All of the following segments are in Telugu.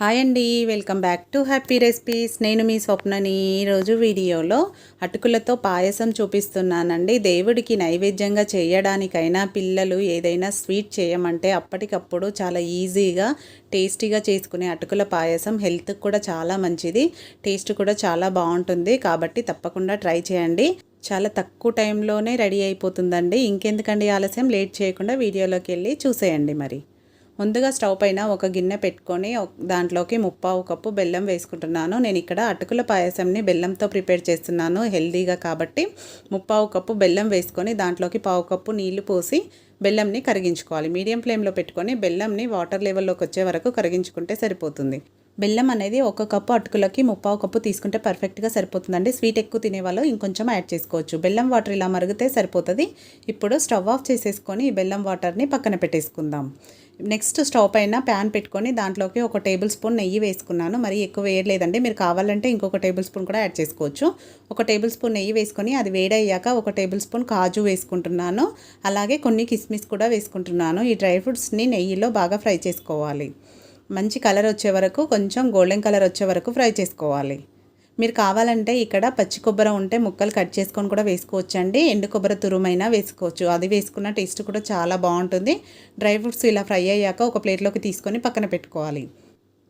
హాయ్ అండి welcome back to happy recipes. నేను మీ స్వప్నని ఈరోజు వీడియోలో అటుకులతో పాయసం చూపిస్తున్నానండి. దేవుడికి నైవేద్యంగా చేయడానికైనా పిల్లలు ఏదైనా స్వీట్ చేయమంటే అప్పటికప్పుడు చాలా ఈజీగా టేస్టీగా చేసుకునే అటుకుల పాయసం హెల్త్కి కూడా చాలా మంచిది టేస్ట్ కూడా చాలా బాగుంటుంది. కాబట్టి తప్పకుండా ట్రై చేయండి. చాలా తక్కువ టైంలోనే రెడీ అయిపోతుందండి. ఇంకెందుకండి ఆలస్యం? లేట్ చేయకుండా వీడియోలోకి వెళ్ళి చూసేయండి మరి. ముందుగా స్టవ్ పైన ఒక గిన్నె పెట్టుకొని దాంట్లోకి ముప్పావు కప్పు బెల్లం వేసుకుంటున్నాను. నేను ఇక్కడ అటుకుల పాయసంని బెల్లంతో ప్రిపేర్ చేస్తున్నాను హెల్దీగా కాబట్టి. ముప్పావు కప్పు బెల్లం వేసుకొని దాంట్లోకి పావు కప్పు నీళ్ళు పోసి బెల్లంని కరిగించుకోవాలి. మీడియం ఫ్లేమ్లో పెట్టుకొని బెల్లంని వాటర్ లెవెల్లోకి వచ్చే వరకు కరిగించుకుంటే సరిపోతుంది. బెల్లం అనేది ఒక కప్పు అటుకులకి ముప్పావు కప్పు తీసుకుంటే పర్ఫెక్ట్గా సరిపోతుందండి. స్వీట్ ఎక్కువ తినేవాళ్ళు ఇంకొంచెం యాడ్ చేసుకోవచ్చు. బెల్లం వాటర్ ఇలా మరిగితే సరిపోతుంది. ఇప్పుడు స్టవ్ ఆఫ్ చేసేసుకొని ఈ బెల్లం వాటర్ని పక్కన పెట్టేసుకుందాం. నెక్స్ట్ స్టవ్ పైన ప్యాన్ పెట్టుకొని దాంట్లోకి ఒక టేబుల్ స్పూన్ నెయ్యి వేసుకున్నాను. మరి ఎక్కువ వేయలేదండి. మీరు కావాలంటే ఇంకొక టేబుల్ స్పూన్ కూడా యాడ్ చేసుకోవచ్చు. ఒక టేబుల్ స్పూన్ నెయ్యి వేసుకొని అది వేడయ్యాక ఒక టేబుల్ స్పూన్ కాజు వేసుకుంటున్నాను. అలాగే కొన్ని కిస్మిస్ కూడా వేసుకుంటున్నాను. ఈ డ్రై ఫ్రూట్స్ని నెయ్యిలో బాగా ఫ్రై చేసుకోవాలి. మంచి కలర్ వచ్చే వరకు కొంచెం గోల్డెన్ కలర్ వచ్చే వరకు ఫ్రై చేసుకోవాలి. మీరు కావాలంటే ఇక్కడ పచ్చి కొబ్బరి ఉంటే ముక్కలు కట్ చేసుకొని కూడా వేసుకోవచ్చండి. ఎండు కొబ్బరి తురుమైనా వేసుకోవచ్చు. అది వేసుకున్న టేస్ట్ కూడా చాలా బాగుంటుంది. డ్రై ఫ్రూట్స్ ఇలా ఫ్రై అయ్యాక ఒక ప్లేట్లోకి తీసుకొని పక్కన పెట్టుకోవాలి.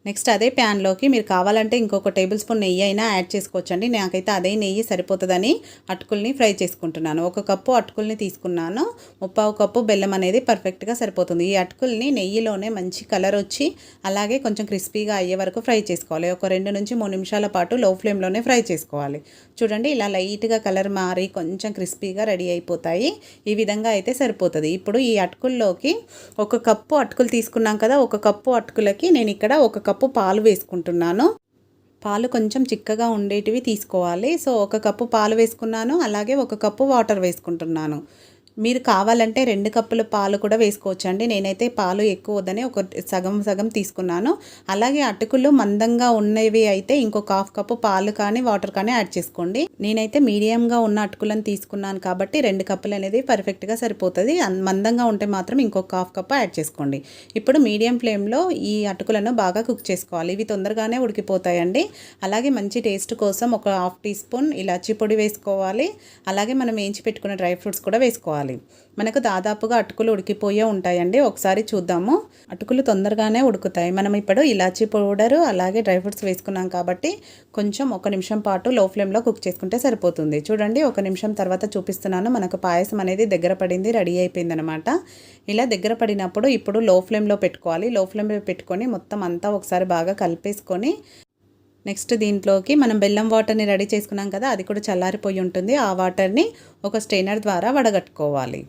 నెక్స్ట్ అదే ప్యాన్లోకి మీరు కావాలంటే ఇంకొక టేబుల్ స్పూన్ నెయ్యి అయినా యాడ్ చేసుకోవచ్చండి. నాకైతే అదే నెయ్యి సరిపోతుందని అటుకుల్ని ఫ్రై చేసుకుంటున్నాను. ఒక కప్పు అటుకుల్ని తీసుకున్నాను. ముప్పావు కప్పు బెల్లం అనేది పర్ఫెక్ట్గా సరిపోతుంది. ఈ అటుకుల్ని నెయ్యిలోనే మంచి కలర్ వచ్చి అలాగే కొంచెం క్రిస్పీగా అయ్యే వరకు ఫ్రై చేసుకోవాలి. ఒక రెండు నుంచి మూడు నిమిషాల పాటు లో ఫ్లేమ్లోనే ఫ్రై చేసుకోవాలి. చూడండి ఇలా లైట్గా కలర్ మారి కొంచెం క్రిస్పీగా రెడీ అయిపోతాయి. ఈ విధంగా అయితే సరిపోతుంది. ఇప్పుడు ఈ అటుకుల్లోకి ఒక కప్పు అటుకులు తీసుకున్నాం కదా ఒక కప్పు అటుకులకి నేను ఇక్కడ ఒక కప్పు పాలు వేసుకుంటున్నాను. పాలు కొంచెం చిక్కగా ఉండేటివి తీసుకోవాలి. సో ఒక కప్పు పాలు వేసుకున్నాను. అలాగే ఒక కప్పు వాటర్ వేసుకుంటున్నాను. మీరు కావాలంటే రెండు కప్పుల పాలు కూడా వేసుకోవచ్చండి. నేనైతే పాలు ఎక్కువ వద్దని ఒక సగం సగం తీసుకున్నాను. అలాగే అటుకులు మందంగా ఉన్నవి అయితే ఇంకొక హాఫ్ కప్పు పాలు కానీ వాటర్ కానీ యాడ్ చేసుకోండి. నేనైతే మీడియంగా ఉన్న అటుకులను తీసుకున్నాను కాబట్టి రెండు కప్పులు అనేది పర్ఫెక్ట్గా సరిపోతుంది. మందంగా ఉంటే మాత్రం ఇంకొక హాఫ్ కప్పు యాడ్ చేసుకోండి. ఇప్పుడు మీడియం ఫ్లేమ్లో ఈ అటుకులను బాగా కుక్ చేసుకోవాలి. ఇవి తొందరగానే ఉడికిపోతాయండి. అలాగే మంచి టేస్ట్ కోసం ఒక హాఫ్ టీ స్పూన్ ఇలాచీ పొడి వేసుకోవాలి. అలాగే మనం వేయించి పెట్టుకున్న డ్రై ఫ్రూట్స్ కూడా వేసుకోవాలి. చేసుకోవాలి. మనకు దాదాపుగా అటుకులు ఉడికిపోయే ఉంటాయండి. ఒకసారి చూద్దాము. అటుకులు తొందరగానే ఉడుకుతాయి. మనం ఇప్పుడు ఇలాచీ పౌడరు అలాగే డ్రై ఫ్రూట్స్ వేసుకున్నాం కాబట్టి కొంచెం ఒక నిమిషం పాటు లో ఫ్లేమ్లో కుక్ చేసుకుంటే సరిపోతుంది. చూడండి ఒక నిమిషం తర్వాత చూపిస్తున్నాను. మనకు పాయసం అనేది దగ్గర పడింది రెడీ అయిపోయింది అనమాట ఇలా దగ్గర పడినప్పుడు ఇప్పుడు లో ఫ్లేమ్లో పెట్టుకోవాలి. లో ఫ్లేమ్లో పెట్టుకొని మొత్తం అంతా ఒకసారి బాగా కలిపేసుకొని నెక్స్ట్ దీంట్లోకి మనం బెల్లం వాటర్ని రెడీ చేసుకున్నాం కదా అది కూడా చల్లారిపోయి ఉంటుంది. ఆ వాటర్ని ఒక స్టెయినర్ ద్వారా వడగట్టుకోవాలి.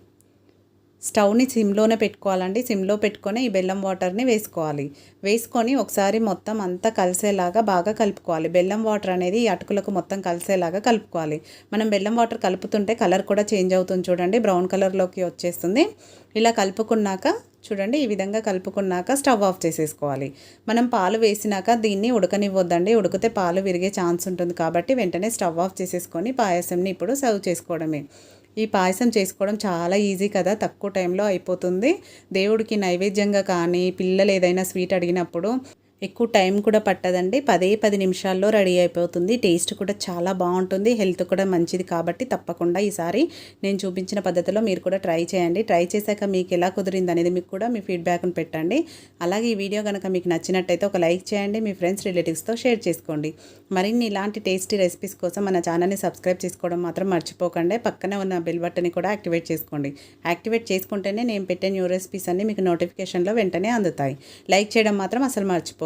స్టవ్ని సిమ్లోనే పెట్టుకోవాలండి. సిమ్లో పెట్టుకొని ఈ బెల్లం వాటర్ని వేసుకోవాలి. వేసుకొని ఒకసారి మొత్తం అంతా కలిసేలాగా బాగా కలుపుకోవాలి. బెల్లం వాటర్ అనేది ఈ అటుకులకు మొత్తం కలిసేలాగా కలుపుకోవాలి. మనం బెల్లం వాటర్ కలుపుతుంటే కలర్ కూడా చేంజ్ అవుతుంది చూడండి. బ్రౌన్ కలర్లోకి వచ్చేస్తుంది. ఇలా కలుపుకున్నాక చూడండి ఈ విధంగా కలుపుకున్నాక స్టవ్ ఆఫ్ చేసేసుకోవాలి. మనం పాలు వేసినాక దీన్ని ఉడకనివ్వద్దండి. ఉడికితే పాలు విరిగే ఛాన్స్ ఉంటుంది కాబట్టి వెంటనే స్టవ్ ఆఫ్ చేసేసుకొని పాయసంని ఇప్పుడు సర్వ్ చేసుకోవడమే. ఈ పాయసం చేసుకోవడం చాలా ఈజీ కదా తక్కువ టైంలో అయిపోతుంది. దేవుడికి నైవేద్యంగా కానీ పిల్లలు ఏదైనా స్వీట్ అడిగినప్పుడు ఎక్కువ టైం కూడా పట్టదండి. పదే పది నిమిషాల్లో రెడీ అయిపోతుంది. టేస్ట్ కూడా చాలా బాగుంటుంది. హెల్త్ కూడా మంచిది కాబట్టి తప్పకుండా ఈసారి నేను చూపించిన పద్ధతిలో మీరు కూడా ట్రై చేయండి. ట్రై చేశాక మీకు ఎలా కుదిరింది అనేది మీకు కూడా మీ ఫీడ్బ్యాక్ను పెట్టండి. అలాగే ఈ వీడియో కనుక మీకు నచ్చినట్టయితే ఒక లైక్ చేయండి. మీ ఫ్రెండ్స్ రిలేటివ్స్తో షేర్ చేసుకోండి. మరిన్ని ఇలాంటి టేస్టీ రెసిపీస్ కోసం మన ఛానల్ని సబ్స్క్రైబ్ చేసుకోవడం మాత్రం మర్చిపోకండి. పక్కనే ఉన్న బెల్ బట్టని కూడా యాక్టివేట్ చేసుకోండి. యాక్టివేట్ చేసుకుంటేనే నేను పెట్టే న్యూ రెసిపీస్ అన్ని మీకు నోటిఫికేషన్లో వెంటనే అందుతాయి. లైక్ చేయడం మాత్రం అసలు మర్చిపో